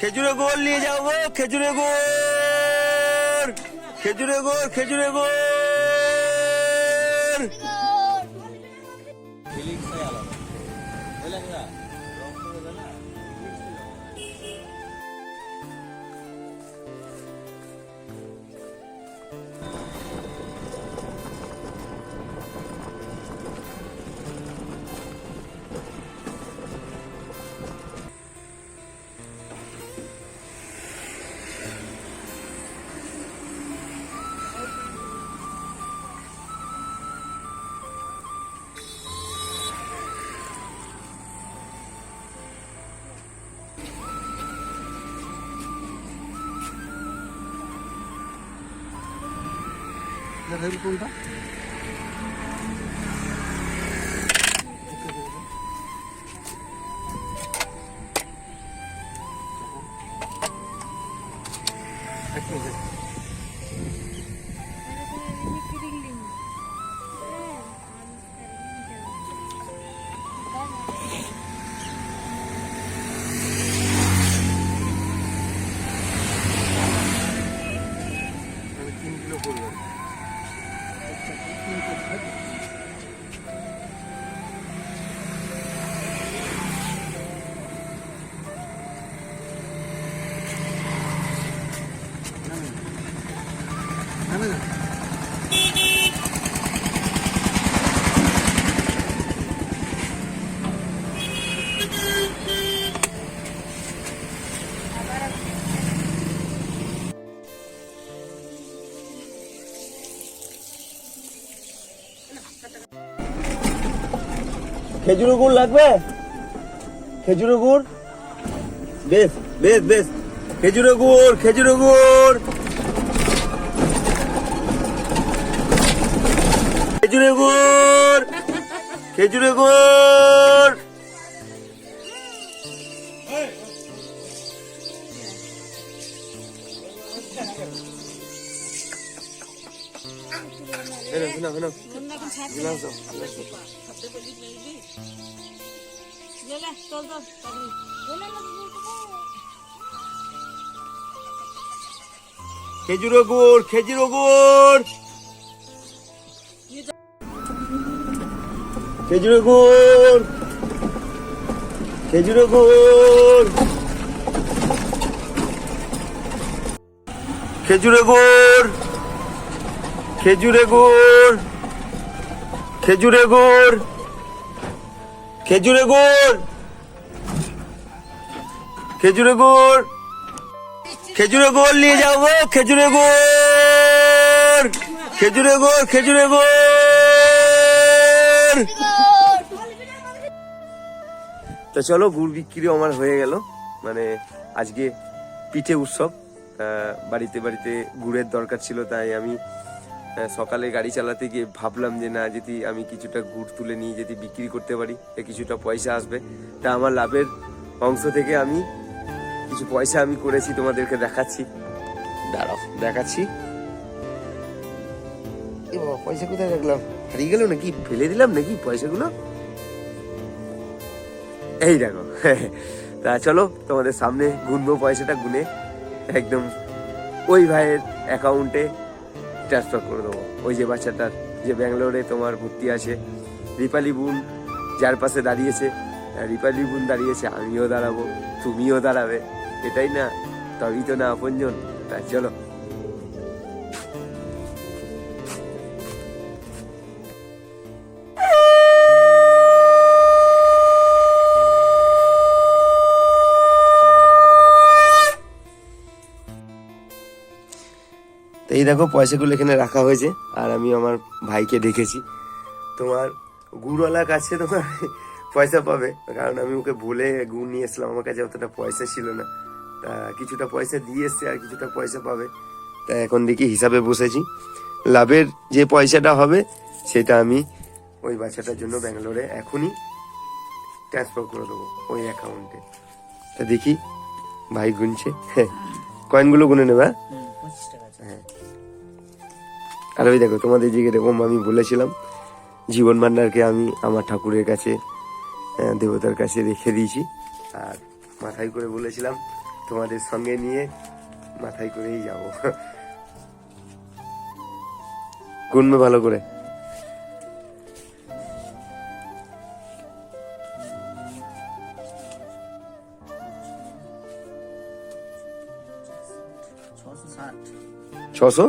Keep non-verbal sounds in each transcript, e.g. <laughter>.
খেজুরে গোল নিয়ে যাও গো খেজুরে গোল। খেজুরে গোল খেজুরে গোল। কোনটা? এক খেজুর গুড় লাগবে? খেজুর গুড়? বেশ বেশ বেশ। খেজুর গুড় খেজুর গুড়। খেজুর গুড় খেজুর গুড়। Thank you. খেজুর গুড় খেজুর গুড় খেজুর গুড় খেজুর গুড় খেজুর গুড় খেজুরে গুড়। খেজুরে গুড়। খেজুরে গুড়। খেজুরে গুড়। খেজুরে গোল নিয়ে যাব, খেজুরে গোল খেজুরে গোল খেজুরে গোল তো চলো, গুড় বিক্রি আমার হয়ে গেল। মানে আজকে পিঠে উৎসব। বাড়িতে বাড়িতে গুড়ের দরকার ছিল, তাই আমি সকালে গাড়ি চালাতে গিয়ে ভাবলাম যে না যদি আমি কিছুটা গুড় তুলে নিয়ে যদি বিক্রি করতে পারি তা কিছুটা পয়সা আসবে। তা আমার লাভের অংশ থেকে আমি কিছু পয়সা আমি করেছি তোমাদেরকে দেখাচ্ছি। দাঁড়াও দেখাচ্ছি। পয়সা কোথায় রাখলাম? হারিয়ে গেল নাকি? ফেলে দিলাম নাকি পয়সাগুলো? এই দেখো তা চলো তোমাদের সামনে গুনবো পয়সাটা গুনে। একদম ওই ভাইয়ের অ্যাকাউন্টে ট্রান্সফার করে দেবো। ওই যে বাচ্চাটার যে ব্যাঙ্গালোরে তোমার ভর্তি আছে রিপালি বুন যার পাশে দাঁড়িয়েছে। আহ, রিপালি বুন দাঁড়িয়েছে আমিও দাঁড়াবো তুমিও দাঁড়াবে। এটাই না তবেই তো না আপনজন। তা চলো। এই দেখো পয়সাগুলো এখানে রাখা হয়েছে আর আমি আমার ভাইকে ডেকেছি। তোমার গুড়ওয়ালার কাছে তোমার পয়সা পাবে কারণ আমি ওকে বলে গুড় নিয়ে এসলাম আমার কাছে অতটা পয়সা ছিল না। তা কিছুটা পয়সা দিয়ে এসছে আর কিছুটা পয়সা পাবে। তা এখন দেখি হিসাবে বসেছি। লাভের যে পয়সাটা হবে সেটা আমি ওই বাচ্চাটার জন্য ব্যাঙ্গালোরে এখনই ট্রান্সফার করে দেবো ওই অ্যাকাউন্টে তা দেখি ভাই গুনছে। কয়েনগুলো গুনে নেবে হ্যাঁ? আর ওই দেখো তোমাদের দিকে এরকম আমি বলেছিলাম জীবন ভান্ডারকে আমি আমার ঠাকুরের কাছে দেবতার কাছে রেখে দিয়েছি। আর মাথায় করে বলেছিলাম তোমাদের সঙ্গে নিয়ে মাথায় করেই যাব। গুনবে ভালো করে। ছশো?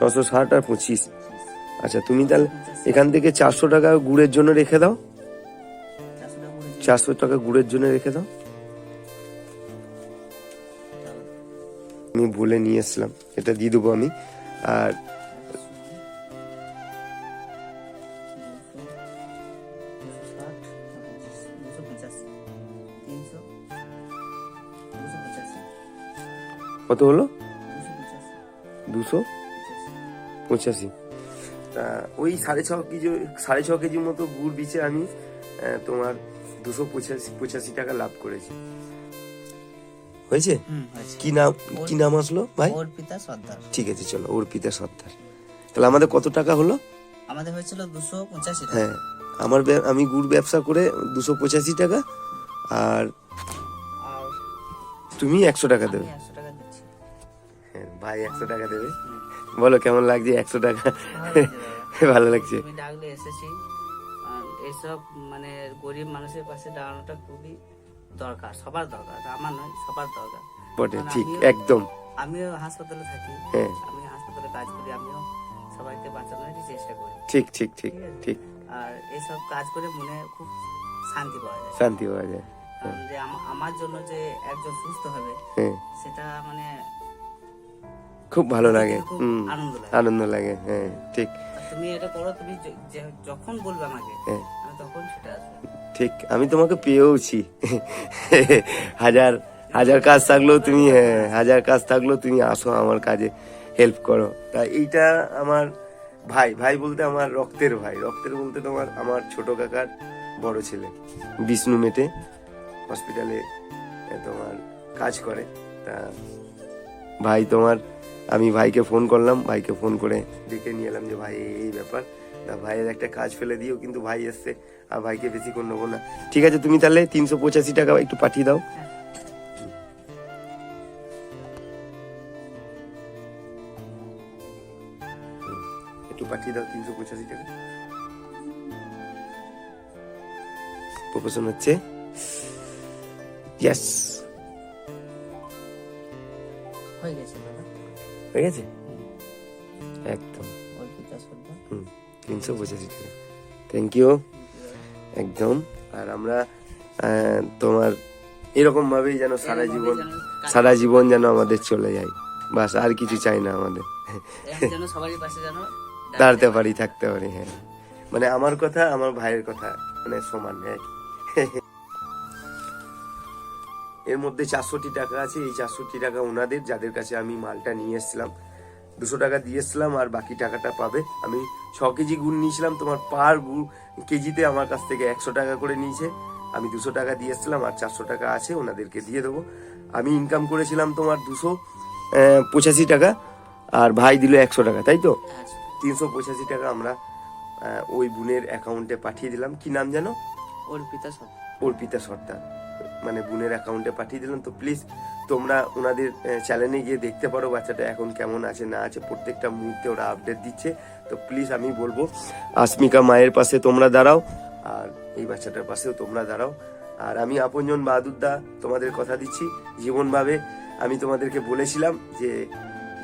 ছশো ষাট আর পঁচিশ। আচ্ছা তুমি তাহলে এখান থেকে চারশো টাকা গুড়ের জন্য রেখে দাও। চারশো টাকা গুড়ের জন্য রেখে দাও। আমি বলে নিয়ে এসলাম এটা দিয়ে দেবো আমি। আর কত হলো? দুশো? পঁচাশি তা ওই সাড়ে ছ কেজি সাড়ে ছ কেজি মতো গুড় বিচে আমি তোমার দুশো পঁচাশি পঁচাশি টাকা লাভ করেছি। হয়েছে? কি নাম কি নাম আসলো ভাই? অর্পিতা সর্দার। ঠিক আছে চলো অর্পিতা সত্তার তাহলে আমাদের কত টাকা হলো? আমাদের হয়েছিল দুশো পঁচাশি হ্যাঁ আমার আমি গুড় ব্যবসা করে দুশো পঁচাশি টাকা আর আর তুমি একশো টাকা দেবে। হ্যাঁ, ভাই একশো টাকা দেবে। বলো কেমন লাগছে? একশো টাকা। ভালো লাগছে। তুমি ডাকলে এসেছি। আর এইসব মানে গরিব মানুষের পাশে দাঁড়ানোটা খুবই দরকার সবার দরকার আমার নয় সবার দরকার। বটে ঠিক একদম। আমিও হাসপাতালে থাকি হ্যাঁ। আমি হাসপাতালে কাজ করি আমিও সবাইকে বাঁচানোর চেষ্টা করি। ঠিক ঠিক ঠিক ঠিক আর এইসব কাজ করে মনে খুব শান্তি পাওয়া যায়। শান্তি পাওয়া যায়। যে আমার জন্য যে একজন সুস্থ হবে হ্যাঁ। সেটা মানে খুব ভালো লাগে। আনন্দ লাগে। আনন্দ লাগে হ্যাঁ ঠিক। তুমি এটা করো তুমি যখন বলবে আমাকে হ্যাঁ। আমি তখন সেটা ঠিক আমি তোমাকে পেয়েওছি। <laughs> হাজার হাজার কাজ থাকলেও তুমি হ্যাঁ হাজার কাজ থাকলেও তুমি আসো আমার কাজে হেল্প করো। তা এইটা আমার ভাই ভাই বলতে আমার রক্তের ভাই। রক্তের বলতে তোমার আমার ছোট কাকার বড় ছেলে। বিষ্ণু মেটে হসপিটালে তোমার কাজ করে। তা ভাই তোমার আমি ভাইকে ফোন করলাম, ভাইকে ফোন করে ডেকে নিয়ে এলাম যে, ভাই, এই ব্যাপার। ভাইয়ের একটা কাজ ফেলে দিও, কিন্তু ভাই এসছে, আর ভাইকে বেশি বেশিক্ষণ নেব না। ঠিক আছে, তুমি তাহলে তিনশো পঁচাশি টাকা একটু পাঠিয়ে দাও। একটু পাঠিয়ে দাও তিনশো পঁচাশি টাকা। প্রপোশন হচ্ছে? ইয়াস হয়ে গেছে। হয়ে গেছে? একদম। হুম তিনশো পঁচাশি টাকা। থ্যাংক ইউ একদম। আর আমরা তোমার এরকম ভাবেই যেন সারা জীবন সারা জীবন যেন আমাদের চলে যায়। বাস আর কিছু চাই না আমাদের। দাঁড়াতে পারি থাকতে পারি হ্যাঁ। মানে আমার কথা আমার ভাইয়ের কথা মানে সমান হ্যাঁ। এর মধ্যে চারশোটি টাকা আছে। এই চারশোটি টাকা ওনাদের যাদের কাছে আমি মালটা নিয়ে এসেছিলাম। দুশো টাকা দিয়ে এসছিলাম আর বাকি টাকাটা পাবে। আমি ছ কেজি গুড় নিয়েছিলাম তোমার পার গুড় কেজিতে আমার কাছ থেকে একশো টাকা করে নিয়েছে। আমি দুশো টাকা দিয়ে এসছিলাম আর চারশো টাকা আছে ওনাদেরকে দিয়ে দেবো। আমি ইনকাম করেছিলাম তোমার দুশো পঁচাশি টাকা আর ভাই দিল একশো টাকা তাই তো? তিনশো পঁচাশি টাকা আমরা ওই বোনের অ্যাকাউন্টে পাঠিয়ে দিলাম। কি নাম জানো অর্পিতা সর্দার। অর্পিতা সর্দার। মানে বোনের অ্যাকাউন্টে পাঠিয়ে দিলাম। তো প্লিজ তোমরা ওনাদের চ্যানেলে গিয়ে দেখতে পারো বাচ্চাটা এখন কেমন আছে, না আছে। প্রত্যেকটা মুহূর্তে ওরা আপডেট দিচ্ছে। তো প্লিজ আমি বলব আসমিকা মায়ের পাশে তোমরা দাঁড়াও, আর এই বাচ্চাটার পাশেও তোমরা দাঁড়াও। আর আমি আপনজন বাহাদুরদা তোমাদের কথা দিচ্ছি। জীবনভাবে আমি তোমাদেরকে বলেছিলাম যে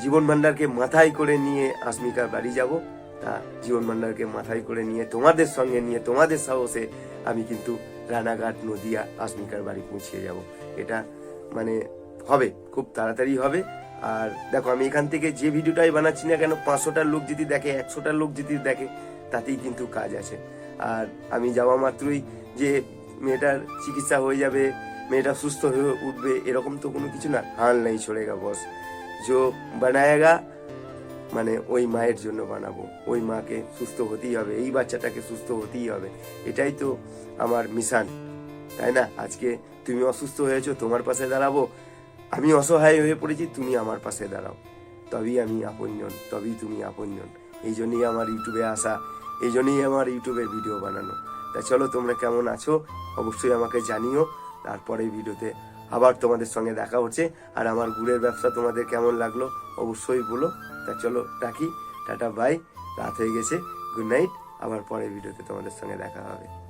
জীবন ভান্ডারকে মাথায় করে নিয়ে আসমিকার বাড়ি যাব। তা জীবন ভান্ডারকে মাথায় করে নিয়ে তোমাদের সঙ্গে নিয়ে তোমাদের সাহসে আমি কিন্তু রানাঘাট, নদিয়া আসমিকার বাড়ি পৌঁছে যাব। এটা মানে হবে, খুব তাড়াতাড়ি হবে। আর দেখো, আমি এখান থেকে যে ভিডিওটাই বানাচ্ছি না কেন পাঁচশোটার লোক যদি দেখে একশোটার লোক যদি দেখে, তাতেই কিন্তু কাজ আছে। আর আমি যাওয়া মাত্রই যে মেয়েটার চিকিৎসা হয়ে যাবে, মেয়েটা সুস্থ হয়ে উঠবে, এরকম তো কোনো কিছু না। হাল নেই ছড়েগা বস। जो বানায়েগা মানে ওই মায়ের জন্য বানাবো। ওই মাকে সুস্থ হতেই হবে, এই বাচ্চাটাকে সুস্থ হতেই হবে। এটাই তো আমার মিশন। তাই না? আজকে তুমি অসুস্থ হয়েছো, তোমার পাশে দাঁড়াবো। আমি অসহায় হয়ে পড়েছি, তুমি আমার পাশে দাঁড়াও। তবেই আমি আপনজন তবেই তুমি আপনজন এই জন্যই আমার ইউটিউবে আসা, এই জন্যই আমার ইউটিউবে ভিডিও বানানো। তা চলো, তোমরা কেমন আছো? অবশ্যই আমাকে জানিও। তারপরে ভিডিওতে আবার তোমাদের সঙ্গে দেখা হচ্ছে। আর আমার গুড়ের ব্যবসা তোমাদের কেমন লাগল অবশ্যই বলো। তা চলো, রাখি। Tata, bye. রাত হয়ে গেছে। Good night. আবার পরের ভিডিওতে তোমাদের সঙ্গে দেখা হবে।